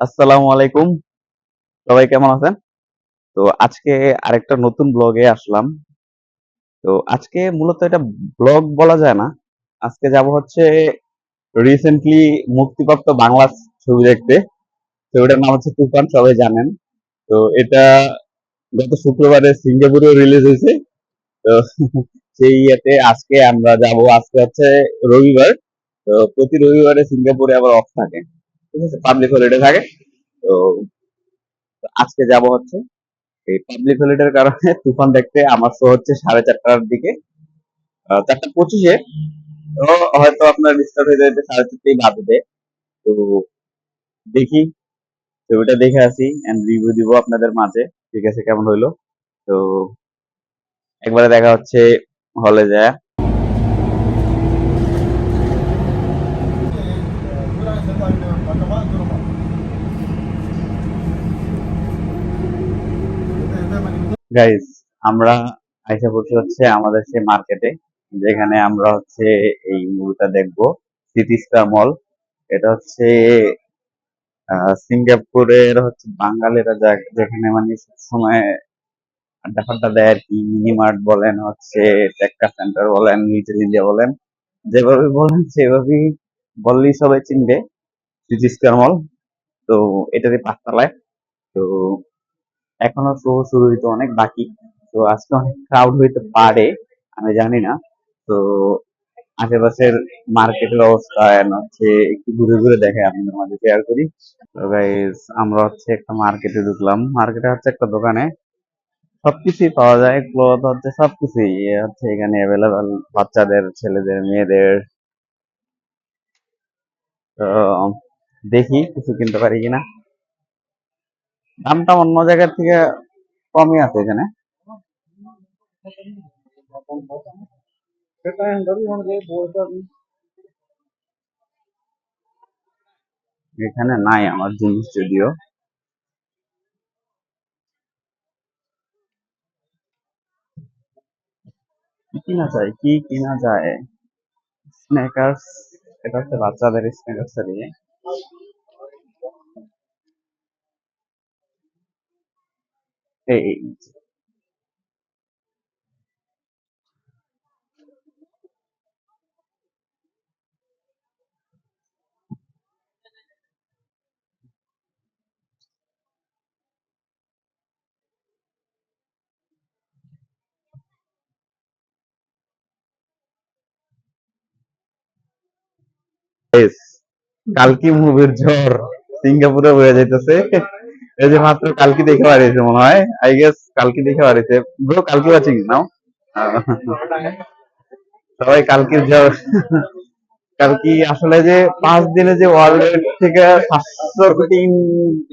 আসসালামু আলাইকুম। সবাই কেমন আছেন? তো আজকে আরেকটা নতুন ব্লগে আসলাম। তো আজকে মূলত এটা ব্লগ বলা যায় না। আজকে যাব হচ্ছে রিসেন্টলি মুক্তিপ্রাপ্ত বাংলা ছবি দেখতে। ছবিটার নাম হচ্ছে তুফান, সবাই জানেন। তো এটা গত শুক্রবারে সিঙ্গাপুরে রিলিজ হয়েছে। তো সেই ইয়েতে আজকে আমরা যাব। আজকে হচ্ছে রবিবার। তো প্রতি রবিবারে সিঙ্গাপুরে আবার অফ থাকে। ঠিক আছে? পাবলিক হলিডে থাকে। তো আজকে যাব হচ্ছে এই পাবলিক হলিডের কারণে তুফান দেখতে। আমার শো হচ্ছে সাড়ে চারটার দিকে। চারটা পঁচিশে। তো হয়তো আপনার স্টার্ট হয়ে যাবে, সাড়ে চারটেই বাজবে। তো দেখি, ছবিটা দেখে আসি এন্ড রিভিউ দিব আপনাদের মাঝে। ঠিক আছে? কেমন হইল? তো একবারে দেখা হচ্ছে হলে যায় গাইস আমরা আইসা বসে হচ্ছে আমাদের সেই মার্কেটে যেখানে আমরা হচ্ছে এই মুভিটা দেখব সিটি স্টার মল এটা হচ্ছে সিঙ্গাপুরের হচ্ছে বাঙালিরা যেখানে মানে সময় আড্ডা ফাড্ডা দেয় আর কি মিনি মার্ট বলেন, হচ্ছে টেক্কা সেন্টার বলেন লিটল ইন্ডিয়া বলেন, যেভাবে বলেন সেভাবেই বললেই সবাই চিনবে সিটি স্টার মল তো এটারই পাঁচতলায়। তো এখনও শো শুরু হইতে অনেক বাকি। তো আজকে অনেক ক্রাউড হইতে পারে, আমি জানি না। তো আশেপাশের মার্কেটের অবস্থা হচ্ছে একটু ঘুরে ঘুরে দেখে আপনাদের মাঝে শেয়ার করি। তো গাইস আমরা হচ্ছে একটা মার্কেটে ঢুকলাম। মার্কেটে হচ্ছে একটা দোকানে। সবকিছুই পাওয়া যায় ক্লথ হচ্ছে সবকিছুই। হচ্ছে এখানে অ্যাভেলেবেল বাচ্চাদের, ছেলেদের, মেয়েদের। তো দেখি কিছু কিনতে পারি কিনা। দামটা অন্য জায়গার থেকে কমই আছে এখানে। এখানে নাই আমার জিনিস যদিও কিনা যায়, কি কিনা যায়? স্নেকার্স এটা হচ্ছে বাচ্চাদের স্নেকার্স দিয়ে এই Yes, কালকি মুভির ঝড় সিঙ্গাপুরে বয়ে যাইতেছে এই যে মাত্র কালকে দেখে বাড়িয়েছে মনে হয়। আই গেস কালকে দেখে বাড়িয়েছে। ব্রো, কালকি ওয়াচিং নাও। সবাই কালকির ঝড় কালকি আসলে যে পাঁচ দিনে যে ওয়ার্ল্ড থেকে সাতশো কোটি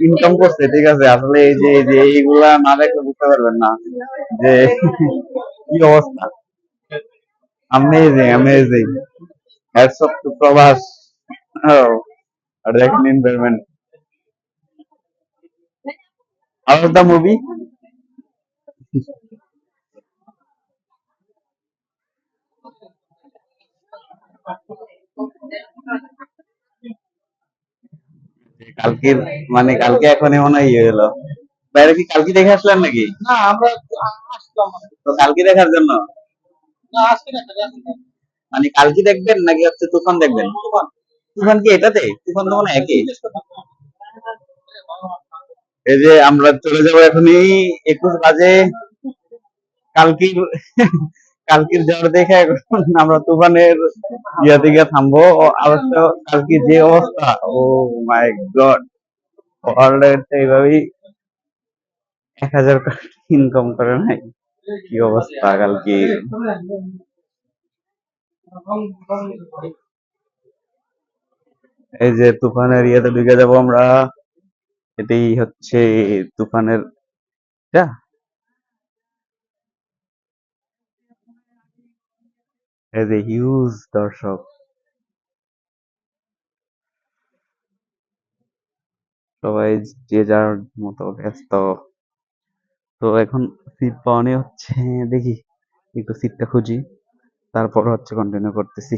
ইনকাম করছে, ঠিক আছে? আসলে এই যে যে এইগুলা না দেখলে বুঝতে পারবেন না যে কি অবস্থা। Amazing amazing hats off to Prabhas দেখেন environment How was the movie? কালকের মানে কালকে এখন মনে হয় ইয়ে হলো। বাইরে কি কালকে দেখে আসলেন নাকি? না আমরা আসলাম। তো কালকে দেখার জন্য? না আজকে মানে কালকে দেখবেন নাকি হচ্ছে তুফান দেখবেন? তুফান। কি এটাতে? তুফান তো মনে হয় একই। এই যে আমরা চলে যাব এখনই, একুশ বাজে। কালকির কালকির ঝড় দেখে আমরা তুফানের ইয়াতে গিয়ে থামবো। অবশ্য কালকে যে অবস্থা, ও মাই গড। এইভাবেই এক হাজার ইনকাম করে নাই। কি অবস্থা কালকে। এই যে তুফানের ইয়েতে ঢুকে যাব আমরা। এটাই হচ্ছে তুফানের, যা। এই এ হিউজ দর্শক। সবাই যে যার মতো ব্যস্ত। তো এখন সিট পাওয়া নিয়ে হচ্ছে, দেখি, একটু সিটটা খুঁজি। তারপর হচ্ছে কন্টিনিউ করতেছি।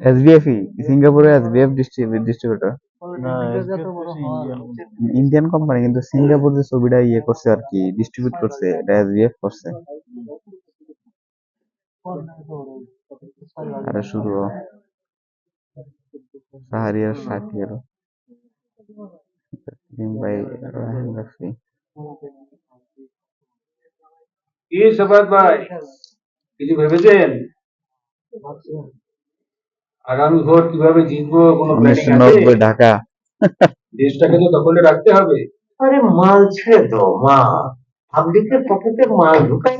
এসবিএফই সিঙ্গাপুরে এসবিএফ ডিস্ট্রিবিউটর ইন্ডিয়ান কোম্পানি কিন্তু সিঙ্গাপুর যে ছবিটা ইয়ে করছে আর কি ডিস্ট্রিবিউট করছে এটা এসবিএফ করছে। আরে শুরু শাকির ফিল্ম বাই রাহিম রাফি কি ভাই? কিছু ভেবেছেন? আগামী ভোট কীভাবে জিতবো কোনো প্ল্যানিং আছে? নব্বই ঢাকা। দেশটাকে তো দখলে রাখতে হবে। আরে মাল ছেড়ে দাও মা পাবলিকের পকেটে মাল ঢুকাই